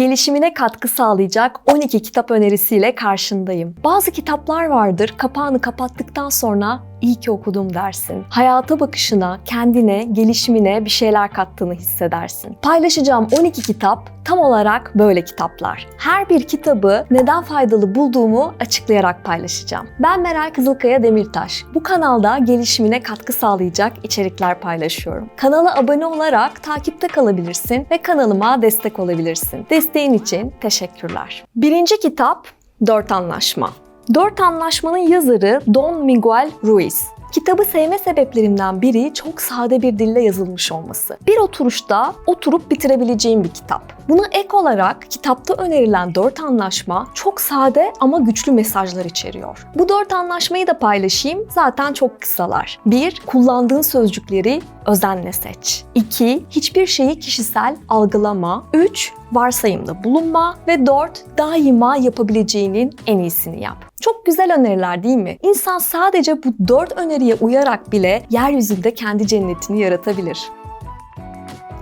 gelişimine katkı sağlayacak 12 kitap önerisiyle karşındayım. Bazı kitaplar vardır, kapağını kapattıktan sonra iyi ki okudum dersin. Hayata bakışına, kendine, gelişimine bir şeyler kattığını hissedersin. Paylaşacağım 12 kitap tam olarak böyle kitaplar. Her bir kitabı neden faydalı bulduğumu açıklayarak paylaşacağım. Ben Meral Kızılkaya Demirtaş. Bu kanalda gelişimine katkı sağlayacak içerikler paylaşıyorum. Kanala abone olarak takipte kalabilirsin ve kanalıma destek olabilirsin. Desteğin için teşekkürler. Birinci kitap Dört Anlaşma. Dört Anlaşmanın yazarı Don Miguel Ruiz. Kitabı sevme sebeplerimden biri çok sade bir dille yazılmış olması. Bir oturuşta oturup bitirebileceğim bir kitap. Buna ek olarak kitapta önerilen dört anlaşma çok sade ama güçlü mesajlar içeriyor. Bu dört anlaşmayı da paylaşayım zaten çok kısalar. 1. Kullandığın sözcükleri özenle seç. 2. Hiçbir şeyi kişisel algılama. 3. Varsayımda bulunma. Ve 4. Daima yapabileceğinin en iyisini yap. Çok güzel öneriler değil mi? İnsan sadece bu dört öneriye uyarak bile yeryüzünde kendi cennetini yaratabilir.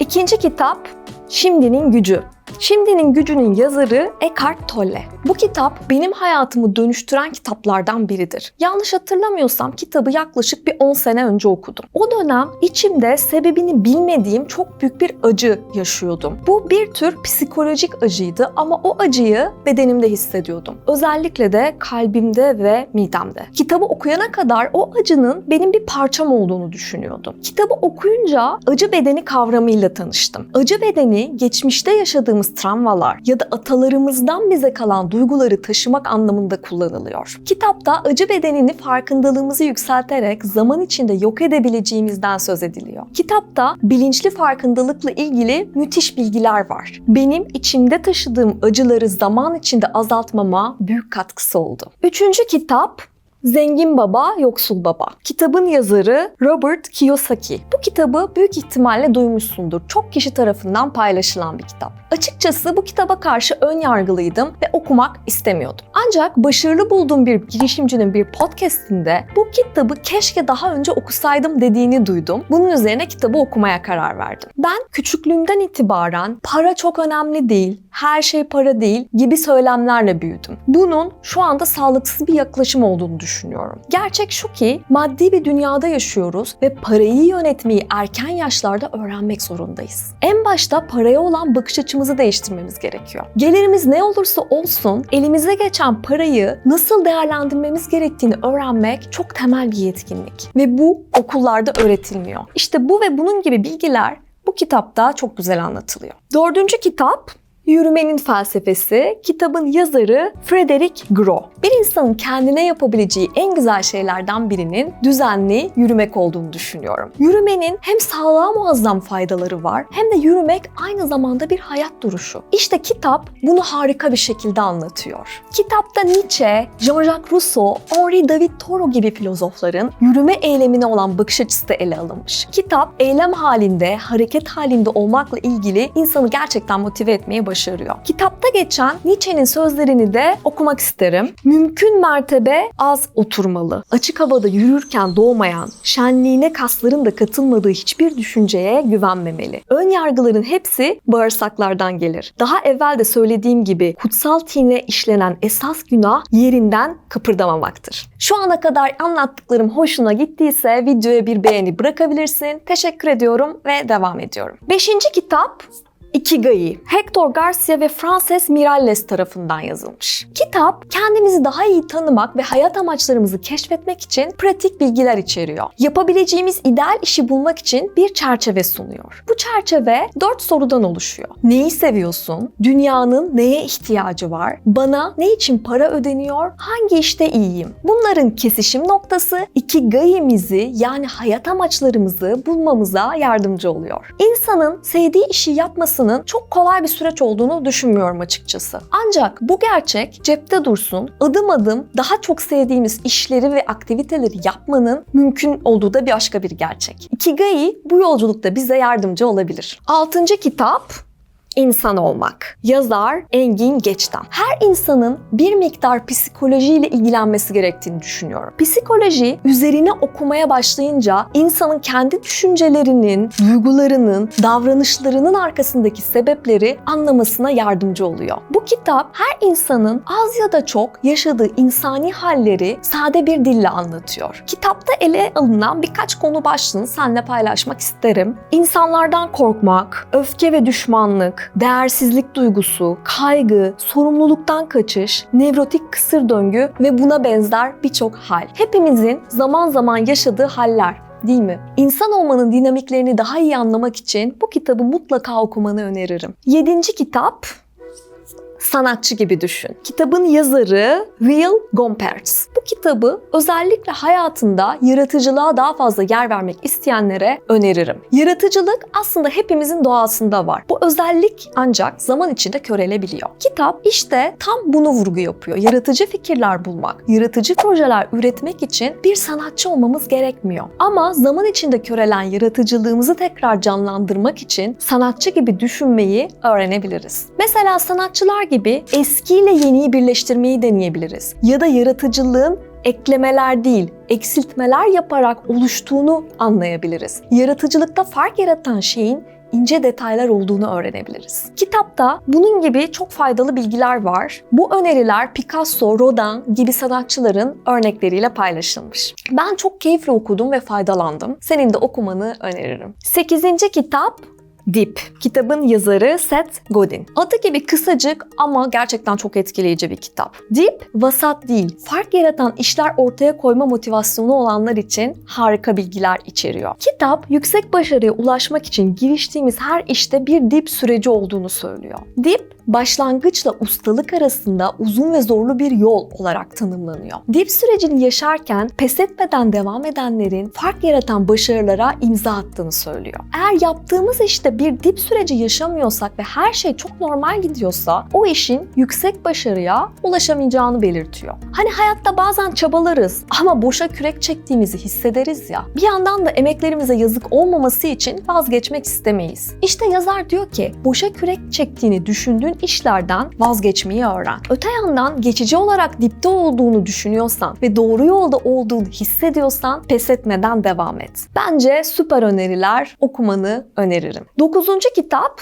İkinci kitap Şimdinin Gücü. Şimdinin Gücü'nün yazarı Eckhart Tolle. Bu kitap benim hayatımı dönüştüren kitaplardan biridir. Yanlış hatırlamıyorsam kitabı yaklaşık bir 10 sene önce okudum. O dönem içimde sebebini bilmediğim çok büyük bir acı yaşıyordum. Bu bir tür psikolojik acıydı ama o acıyı bedenimde hissediyordum. Özellikle de kalbimde ve midemde. Kitabı okuyana kadar o acının benim bir parçam olduğunu düşünüyordum. Kitabı okuyunca acı bedeni kavramıyla tanıştım. Acı bedeni geçmişte yaşadığımız travmalar ya da atalarımızdan bize kalan duyguları taşımak anlamında kullanılıyor. Kitapta acı bedenini farkındalığımızı yükselterek zaman içinde yok edebileceğimizden söz ediliyor. Kitapta bilinçli farkındalıkla ilgili müthiş bilgiler var. Benim içimde taşıdığım acıları zaman içinde azaltmama büyük katkısı oldu. Üçüncü kitap Zengin Baba, Yoksul Baba. Kitabın yazarı Robert Kiyosaki. Bu kitabı büyük ihtimalle duymuşsundur. Çok kişi tarafından paylaşılan bir kitap. Açıkçası bu kitaba karşı ön yargılıydım ve okumak istemiyordum. Ancak başarılı bulduğum bir girişimcinin bir podcastinde bu kitabı keşke daha önce okusaydım dediğini duydum. Bunun üzerine kitabı okumaya karar verdim. Ben küçüklüğümden itibaren para çok önemli değil, her şey para değil gibi söylemlerle büyüdüm. Bunun şu anda sağlıksız bir yaklaşım olduğunu düşünüyorum. Gerçek şu ki maddi bir dünyada yaşıyoruz ve parayı yönetmeyi erken yaşlarda öğrenmek zorundayız. En başta paraya olan bakış açımızı değiştirmemiz gerekiyor. Gelirimiz ne olursa olsun elimize geçen parayı nasıl değerlendirmemiz gerektiğini öğrenmek çok temel bir yetkinlik ve bu okullarda öğretilmiyor. İşte bu ve bunun gibi bilgiler bu kitapta çok güzel anlatılıyor. Dördüncü kitap Yürümenin Felsefesi, kitabın yazarı Frederick Gros. Bir insanın kendine yapabileceği en güzel şeylerden birinin düzenli yürümek olduğunu düşünüyorum. Yürümenin hem sağlığa muazzam faydaları var hem de yürümek aynı zamanda bir hayat duruşu. İşte kitap bunu harika bir şekilde anlatıyor. Kitapta Nietzsche, Jean-Jacques Rousseau, Henri David Thoreau gibi filozofların yürüme eylemine olan bakış açısı da ele alınmış. Kitap eylem halinde, hareket halinde olmakla ilgili insanı gerçekten motive etmeye başarıyor başarıyor. Kitapta geçen Nietzsche'nin sözlerini de okumak isterim. Mümkün mertebe az oturmalı. Açık havada yürürken doğmayan, şenliğine kasların da katılmadığı hiçbir düşünceye güvenmemeli. Ön yargıların hepsi bağırsaklardan gelir. Daha evvel de söylediğim gibi kutsal tine işlenen esas günah yerinden kıpırdamamaktır. Şu ana kadar anlattıklarım hoşuna gittiyse videoya bir beğeni bırakabilirsin. Teşekkür ediyorum ve devam ediyorum. Beşinci kitap Ikigai, Hector Garcia ve Frances Miralles tarafından yazılmış. Kitap, kendimizi daha iyi tanımak ve hayat amaçlarımızı keşfetmek için pratik bilgiler içeriyor. Yapabileceğimiz ideal işi bulmak için bir çerçeve sunuyor. Bu çerçeve dört sorudan oluşuyor. Neyi seviyorsun? Dünyanın neye ihtiyacı var? Bana ne için para ödeniyor? Hangi işte iyiyim? Bunların kesişim noktası Ikigai'mizi yani hayat amaçlarımızı bulmamıza yardımcı oluyor. İnsanın sevdiği işi yapması yapmasının çok kolay bir süreç olduğunu düşünmüyorum açıkçası. Ancak bu gerçek cepte dursun, adım adım daha çok sevdiğimiz işleri ve aktiviteleri yapmanın mümkün olduğu da bir başka bir gerçek. Ikigai bu yolculukta bize yardımcı olabilir. Altıncı kitap İnsan Olmak. Yazar Engin Geçtan. Her insanın bir miktar psikolojiyle ilgilenmesi gerektiğini düşünüyorum. Psikoloji üzerine okumaya başlayınca insanın kendi düşüncelerinin, duygularının, davranışlarının arkasındaki sebepleri anlamasına yardımcı oluyor. Bu kitap her insanın az ya da çok yaşadığı insani halleri sade bir dille anlatıyor. Kitapta ele alınan birkaç konu başlığını seninle paylaşmak isterim. İnsanlardan korkmak, öfke ve düşmanlık, değersizlik duygusu, kaygı, sorumluluktan kaçış, nevrotik kısır döngü ve buna benzer birçok hal. Hepimizin zaman zaman yaşadığı haller değil mi? İnsan olmanın dinamiklerini daha iyi anlamak için bu kitabı mutlaka okumanı öneririm. Yedinci kitap sanatçı gibi düşün. Kitabın yazarı Will Gompertz. Bu kitabı özellikle hayatında yaratıcılığa daha fazla yer vermek isteyenlere öneririm. Yaratıcılık aslında hepimizin doğasında var. Bu özellik ancak zaman içinde körelebiliyor. Kitap işte tam bunu vurgu yapıyor. Yaratıcı fikirler bulmak, yaratıcı projeler üretmek için bir sanatçı olmamız gerekmiyor. Ama zaman içinde körelen yaratıcılığımızı tekrar canlandırmak için sanatçı gibi düşünmeyi öğrenebiliriz. Mesela sanatçılar gibi eskiyle yeniyi birleştirmeyi deneyebiliriz. Ya da yaratıcılığın eklemeler değil, eksiltmeler yaparak oluştuğunu anlayabiliriz. Yaratıcılıkta fark yaratan şeyin ince detaylar olduğunu öğrenebiliriz. Kitapta bunun gibi çok faydalı bilgiler var. Bu öneriler Picasso, Rodin gibi sanatçıların örnekleriyle paylaşılmış. Ben çok keyifle okudum ve faydalandım. Senin de okumanı öneririm. 8. kitap Deep. Kitabın yazarı Seth Godin. Adı gibi kısacık ama gerçekten çok etkileyici bir kitap. Deep, vasat değil, fark yaratan işler ortaya koyma motivasyonu olanlar için harika bilgiler içeriyor. Kitap, yüksek başarıya ulaşmak için giriştiğimiz her işte bir dip süreci olduğunu söylüyor. Dip, başlangıçla ustalık arasında uzun ve zorlu bir yol olarak tanımlanıyor. Dip sürecini yaşarken pes etmeden devam edenlerin fark yaratan başarılara imza attığını söylüyor. Eğer yaptığımız işte bir dip süreci yaşamıyorsak ve her şey çok normal gidiyorsa o işin yüksek başarıya ulaşamayacağını belirtiyor. Hani hayatta bazen çabalarız ama boşa kürek çektiğimizi hissederiz ya. Bir yandan da emeklerimize yazık olmaması için vazgeçmek istemeyiz. İşte yazar diyor ki boşa kürek çektiğini düşündüğün işlerden vazgeçmeyi öğren. Öte yandan geçici olarak dipte olduğunu düşünüyorsan ve doğru yolda olduğunu hissediyorsan pes etmeden devam et. Bence süper öneriler okumanı öneririm. Dokuzuncu kitap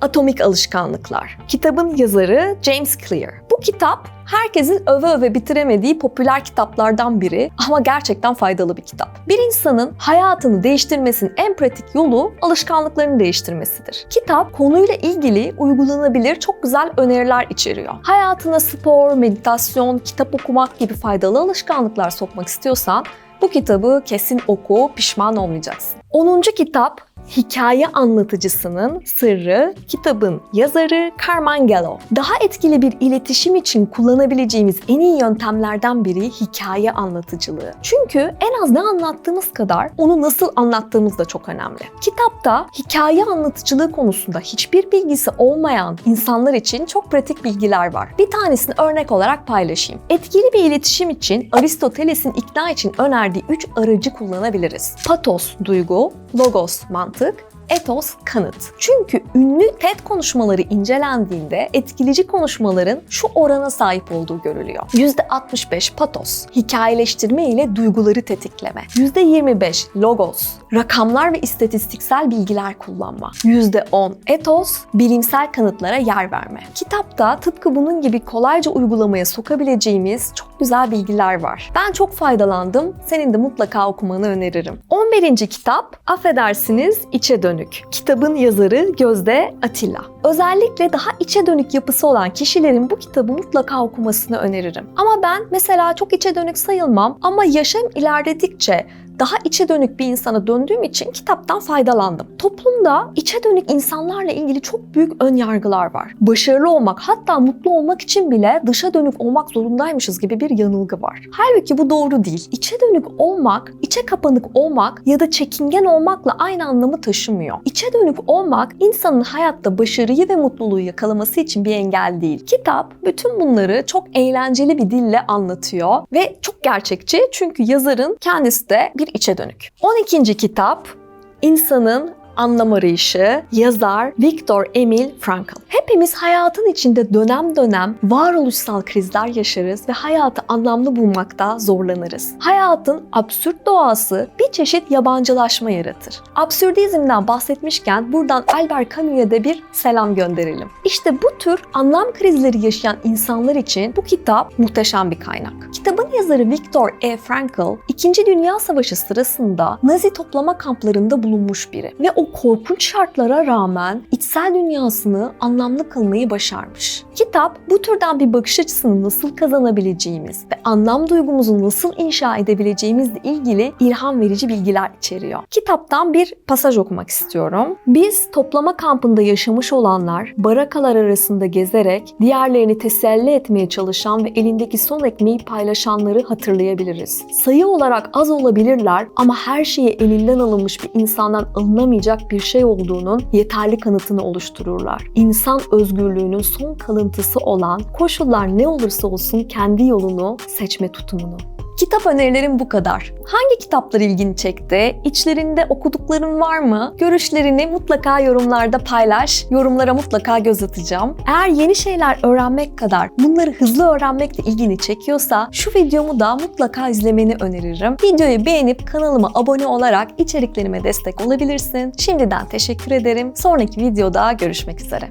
Atomik Alışkanlıklar. Kitabın yazarı James Clear. Bu kitap herkesin öve öve bitiremediği popüler kitaplardan biri ama gerçekten faydalı bir kitap. Bir insanın hayatını değiştirmesinin en pratik yolu alışkanlıklarını değiştirmesidir. Kitap konuyla ilgili uygulanabilir çok güzel öneriler içeriyor. Hayatına spor, meditasyon, kitap okumak gibi faydalı alışkanlıklar sokmak istiyorsan bu kitabı kesin oku, pişman olmayacaksın. 10. kitap Hikaye Anlatıcısının Sırrı, kitabın yazarı Carmen Gallo. Daha etkili bir iletişim için kullanabileceğimiz en iyi yöntemlerden biri hikaye anlatıcılığı. Çünkü en az ne anlattığımız kadar onu nasıl anlattığımız da çok önemli. Kitapta hikaye anlatıcılığı konusunda hiçbir bilgisi olmayan insanlar için çok pratik bilgiler var. Bir tanesini örnek olarak paylaşayım. Etkili bir iletişim için Aristoteles'in ikna için önerdiği 3 aracı kullanabiliriz. Patos, duygu, logos, mantık, etos kanıt. Çünkü ünlü TED konuşmaları incelendiğinde etkileyici konuşmaların şu orana sahip olduğu görülüyor. %65 patos, hikayeleştirme ile duyguları tetikleme. %25 logos, rakamlar ve istatistiksel bilgiler kullanma. %10 etos, bilimsel kanıtlara yer verme. Kitapta tıpkı bunun gibi kolayca uygulamaya sokabileceğimiz çok güzel bilgiler var. Ben çok faydalandım. Senin de mutlaka okumanı öneririm. 11. kitap Affedersiniz İçe Dönük. Kitabın yazarı Gözde Atilla. Özellikle daha içe dönük yapısı olan kişilerin bu kitabı mutlaka okumasını öneririm. Ama ben mesela çok içe dönük sayılmam ama yaşam ilerledikçe daha içe dönük bir insana döndüğüm için kitaptan faydalandım. Toplumda içe dönük insanlarla ilgili çok büyük ön yargılar var. Başarılı olmak hatta mutlu olmak için bile dışa dönük olmak zorundaymışız gibi bir yanılgı var. Halbuki bu doğru değil. İçe dönük olmak, içe kapanık olmak ya da çekingen olmakla aynı anlamı taşımıyor. İçe dönük olmak insanın hayatta başarıyı ve mutluluğu yakalaması için bir engel değil. Kitap bütün bunları çok eğlenceli bir dille anlatıyor ve çok gerçekçi çünkü yazarın kendisi de bir içe dönük. 12. kitap insanın Anlam Arayışı, yazar Viktor Emil Frankl. Hepimiz hayatın içinde dönem dönem varoluşsal krizler yaşarız ve hayatı anlamlı bulmakta zorlanırız. Hayatın absürt doğası bir çeşit yabancılaşma yaratır. Absürdizmden bahsetmişken buradan Albert Camus'a da bir selam gönderelim. İşte bu tür anlam krizleri yaşayan insanlar için bu kitap muhteşem bir kaynak. Kitabın yazarı Viktor E. Frankl, 2. Dünya Savaşı sırasında Nazi toplama kamplarında bulunmuş biri ve o korkunç şartlara rağmen içsel dünyasını anlamlı kılmayı başarmış. Kitap bu türden bir bakış açısını nasıl kazanabileceğimiz ve anlam duygumuzu nasıl inşa edebileceğimizle ilgili ilham verici bilgiler içeriyor. Kitaptan bir pasaj okumak istiyorum. Biz toplama kampında yaşamış olanlar barakalar arasında gezerek diğerlerini teselli etmeye çalışan ve elindeki son ekmeği paylaşanları hatırlayabiliriz. Sayı olarak az olabilirler ama her şeyi elinden alınmış bir insandan alınamayacak bir şey olduğunun yeterli kanıtını oluştururlar. İnsan özgürlüğünün son kalıntısı olan koşullar ne olursa olsun kendi yolunu seçme tutumunu. Kitap önerilerim bu kadar. Hangi kitaplar ilgini çekti? İçlerinde okudukların var mı? Görüşlerini mutlaka yorumlarda paylaş. Yorumlara mutlaka göz atacağım. Eğer yeni şeyler öğrenmek kadar bunları hızlı öğrenmek de ilgini çekiyorsa şu videomu da mutlaka izlemeni öneririm. Videoyu beğenip kanalıma abone olarak içeriklerime destek olabilirsin. Şimdiden teşekkür ederim. Sonraki videoda görüşmek üzere.